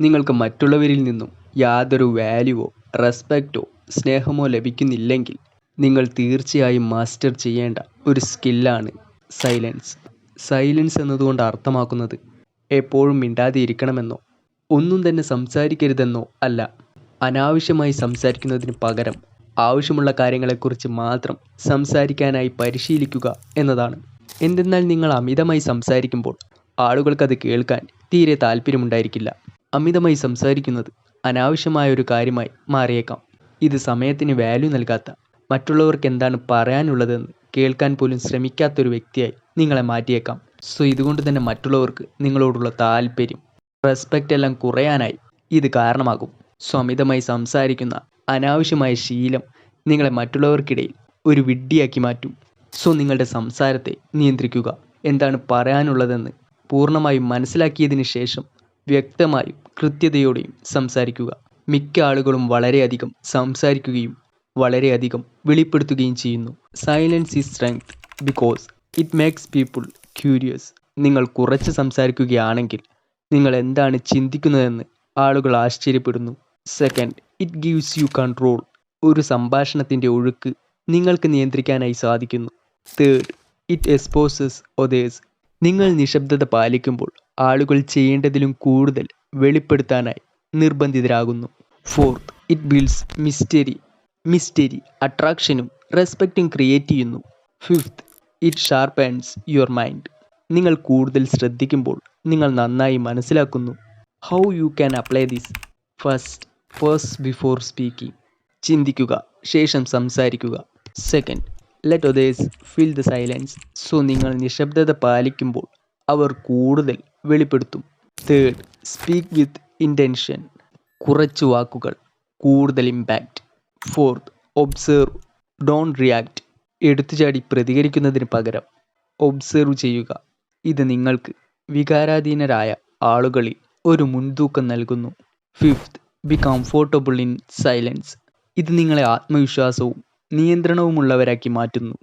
നിങ്ങൾക്ക് മറ്റുള്ളവരിൽ നിന്നും യാതൊരു വാല്യുവോ റെസ്പെക്റ്റോ സ്നേഹമോ ലഭിക്കുന്നില്ലെങ്കിൽ നിങ്ങൾ തീർച്ചയായും മാസ്റ്റർ ചെയ്യേണ്ട ഒരു സ്കില്ലാണ് സൈലൻസ് സൈലൻസ് എന്നതുകൊണ്ട് അർത്ഥമാക്കുന്നത് എപ്പോഴും മിണ്ടാതിരിക്കണമെന്നോ ഒന്നും തന്നെ സംസാരിക്കരുതെന്നോ അല്ല. അനാവശ്യമായി സംസാരിക്കുന്നതിന് പകരം ആവശ്യമുള്ള കാര്യങ്ങളെക്കുറിച്ച് മാത്രം സംസാരിക്കാനായി പരിശീലിക്കുക എന്നതാണ്. എന്തെന്നാൽ നിങ്ങൾ അമിതമായി സംസാരിക്കുമ്പോൾ ആളുകൾക്കത് കേൾക്കാൻ തീരെ താല്പര്യമുണ്ടായിരിക്കില്ല അമിതമായി സംസാരിക്കുന്നത് അനാവശ്യമായ ഒരു കാര്യമായി മാറിയേക്കാം. ഇത് സമയത്തിന് വാല്യൂ നൽകാത്ത മറ്റുള്ളവർക്ക് എന്താണ് പറയാനുള്ളതെന്ന് കേൾക്കാൻ പോലും ശ്രമിക്കാത്തൊരു വ്യക്തിയായി നിങ്ങളെ മാറ്റിയേക്കാം. സോ ഇതുകൊണ്ട് തന്നെ മറ്റുള്ളവർക്ക് നിങ്ങളോടുള്ള താല്പര്യം റെസ്പെക്റ്റ് എല്ലാം കുറയാനായി ഇത് കാരണമാകും. സോ അമിതമായി സംസാരിക്കുന്ന അനാവശ്യമായ ശീലം നിങ്ങളെ മറ്റുള്ളവർക്കിടയിൽ ഒരു വിഡ്ഢിയാക്കി മാറ്റും. സോ നിങ്ങളുടെ സംസാരത്തെ നിയന്ത്രിക്കുക. എന്താണ് പറയാനുള്ളതെന്ന് പൂർണമായും മനസ്സിലാക്കിയതിന് ശേഷം വ്യക്തമായും കൃത്യതയോടെയും സംസാരിക്കുക. മിക്ക ആളുകളും വളരെയധികം സംസാരിക്കുകയും വളരെയധികം വെളിപ്പെടുത്തുകയും ചെയ്യുന്നു. Silence is strength because it makes people curious നിങ്ങൾ കുറച്ച് സംസാരിക്കുകയാണെങ്കിൽ നിങ്ങൾ എന്താണ് ചിന്തിക്കുന്നതെന്ന് ആളുകൾ ആശ്ചര്യപ്പെടുന്നു. Second it gives you control ഒരു സംഭാഷണത്തിന്റെ ഒഴുക്ക് നിങ്ങൾക്ക് നിയന്ത്രിക്കാനായി സാധിക്കുന്നു. തേർഡ് ഇറ്റ് എക്സ്പോസസ് ഒതേഴ്സ് നിങ്ങൾ നിശബ്ദത പാലിക്കുമ്പോൾ ആളുകൾ ചെയ്യേണ്ടതിലും കൂടുതൽ വെളിപ്പെടുത്താനായി നിർബന്ധിതരാകുന്നു. Fourth it builds mystery mystery അട്രാക്ഷനും റെസ്പെക്റ്റും ക്രിയേറ്റ് ചെയ്യുന്നു. Fifth it sharpens your mind നിങ്ങൾ കൂടുതൽ ശ്രദ്ധിക്കുമ്പോൾ നിങ്ങൾ നന്നായി മനസ്സിലാക്കുന്നു. How you can apply this first first before speaking ചിന്തിക്കുക ശേഷം സംസാരിക്കുക. Second let others feel the silence so നിങ്ങൾ നിശബ്ദത പാലിക്കുമ്പോൾ അവർ കൂടുതൽ വെളിപ്പെടുത്തും. തേർഡ് സ്പീക്ക് വിത്ത് ഇന്റൻഷൻ കുറച്ച് വാക്കുകൾ കൂടുതൽ impact fourth observe don't react എടുത്തുചാടി പ്രതികരിക്കുന്നതിന് പകരം ഒബ്സേർവ് ചെയ്യുക. ഇത് നിങ്ങൾക്ക് വികാരാധീനരായ ആളുകളിൽ ഒരു മുൻതൂക്കം നൽകുന്നു. Fifth be comfortable in silence ഇത് നിങ്ങളെ ആത്മവിശ്വാസവും നിയന്ത്രണവുമുള്ളവരാക്കി മാറ്റുന്നു.